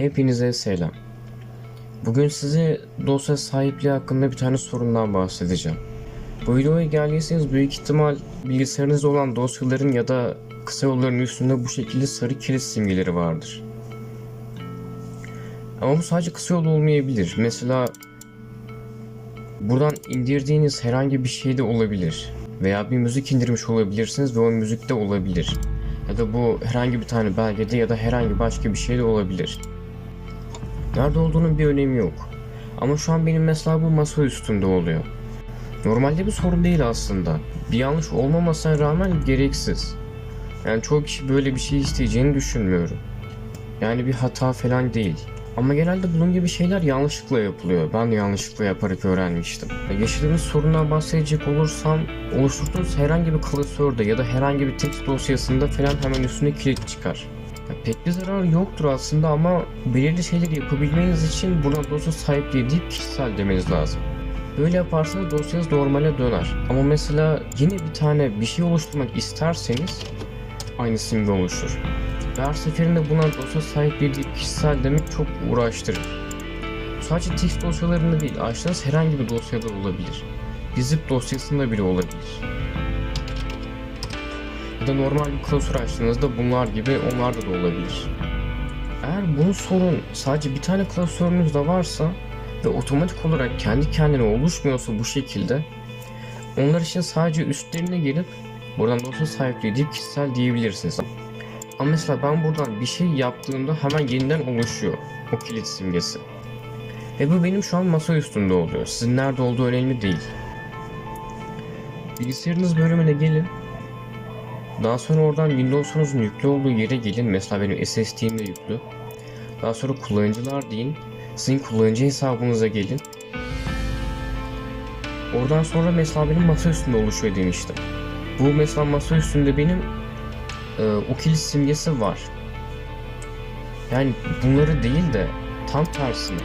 Hepinize selam. Bugün size dosya sahipliği hakkında bir tane sorundan bahsedeceğim. Bu videoya geldiyseniz büyük ihtimal bilgisayarınızda olan dosyaların ya da kısa yolların üstünde bu şekilde sarı kilit simgeleri vardır. Ama bu sadece kısa yol olmayabilir. Mesela buradan indirdiğiniz herhangi bir şey de olabilir. Veya bir müzik indirmiş olabilirsiniz ve o müzikte olabilir. Ya da bu herhangi bir tane belgede ya da herhangi başka bir şey de olabilir. Nerede olduğunun bir önemi yok. Ama şu an benim mesela bu masa üstünde oluyor. Normalde bir sorun değil aslında. Bir yanlış olmamasına rağmen gereksiz. Yani çoğu kişi böyle bir şey isteyeceğini düşünmüyorum. Yani bir hata falan değil. Ama genelde bunun gibi şeyler yanlışlıkla yapılıyor. Ben de yanlışlıkla yaparak öğrenmiştim. Yaşadığımız sorundan bahsedecek olursam oluşturduğunuz herhangi bir klasörde ya da herhangi bir text dosyasında falan hemen üstüne kilit çıkar. Pek bir zararı yoktur aslında ama belirli şeyleri yapabilmeniz için buna dosya sahipliği deyip kişisel demeniz lazım. Böyle yaparsanız dosyanız normale döner. Ama mesela yine bir tane bir şey oluşturmak isterseniz aynı simge oluşur. Ve her seferinde buna dosya sahipliği deyip kişisel demek çok uğraştırır. Sadece text dosyalarında değil, açtığınız herhangi bir dosyada olabilir. Bir zip dosyasında bile olabilir. Ya da normal bir klasör açtığınızda bunlar gibi onlarda da olabilir. Eğer bunun sorun sadece bir tane klasörünüzde varsa ve otomatik olarak kendi kendine oluşmuyorsa bu şekilde onlar için sadece üstlerine gelip buradan dosya sahipliği deyip kişisel diyebilirsiniz. Ama mesela ben buradan bir şey yaptığımda hemen yeniden oluşuyor o kilit simgesi. Ve bu benim şu an masa üstünde oluyor. Sizin nerede olduğu önemli değil. Bilgisayarınız bölümüne gelin. Daha sonra oradan Windows'unuzun yüklü olduğu yere gelin. Mesela benim SSD'm de yüklü. Daha sonra kullanıcılar deyin. Sizin kullanıcı hesabınıza gelin. Oradan sonra mesela benim masa üstünde oluşuyor demiştim. Bu mesela masa üstünde benim e, o simgesi var. Yani bunları değil de tam tersine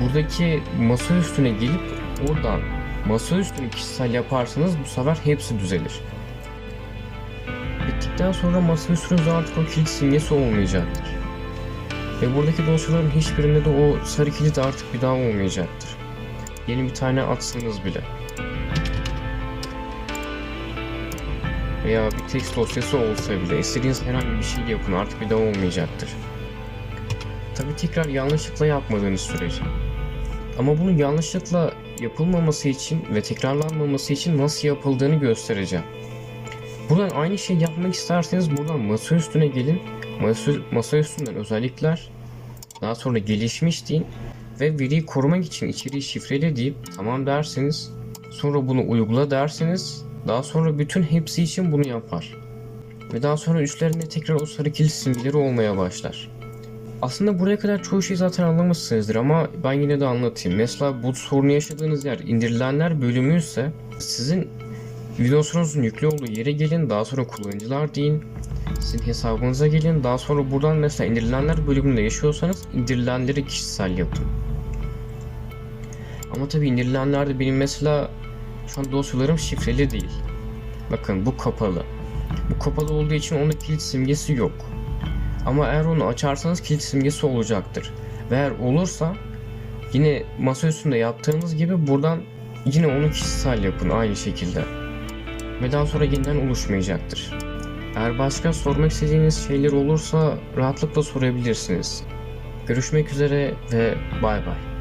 buradaki masa üstüne gelip oradan masa üstünü kişisel yaparsanız bu sefer hepsi düzelir. Bittikten sonra masa üstünüzde artık o kilit simgesi olmayacaktır. Ve buradaki dosyaların hiçbirinde de o sarı kilit artık bir daha olmayacaktır. Yeni bir tane atsanız bile. Veya bir text dosyası olsa bile istediğiniz herhangi bir şey yapın artık bir daha olmayacaktır. Tabi tekrar yanlışlıkla yapmadığınız sürece. Ama bunun yanlışlıkla yapılmaması için ve tekrarlanmaması için nasıl yapıldığını göstereceğim. Buradan aynı şey yapmak isterseniz buradan masa üstüne gelin. Masa, masa üstünden özellikler. Daha sonra gelişmiş deyin. Ve veriyi korumak için içeriği şifreli deyip tamam derseniz. Sonra bunu uygula derseniz. Daha sonra bütün hepsi için bunu yapar. Ve daha sonra üstlerinde tekrar o sarı kilit simgeleri olmaya başlar. Aslında buraya kadar çoğu şeyi zaten anlamışsınızdır ama ben yine de anlatayım. Mesela bu sorunu yaşadığınız yer indirilenler bölümü ise sizin Windows'unuzun yüklü olduğu yere gelin, daha sonra kullanıcılar deyin. Sizin hesabınıza gelin, daha sonra buradan mesela indirilenler bölümünde yaşıyorsanız indirilenleri kişisel yapın. Ama tabi indirilenlerde benim mesela şu an dosyalarım şifreli değil. Bakın bu kapalı. Bu kapalı olduğu için onun kilit simgesi yok. Ama eğer onu açarsanız kilit simgesi olacaktır. Ve eğer olursa yine masa üstünde yaptığımız gibi buradan yine onu kişisel yapın aynı şekilde. Ve daha sonra yeniden oluşmayacaktır. Eğer başka sormak istediğiniz şeyler olursa rahatlıkla sorabilirsiniz. Görüşmek üzere ve bay bay.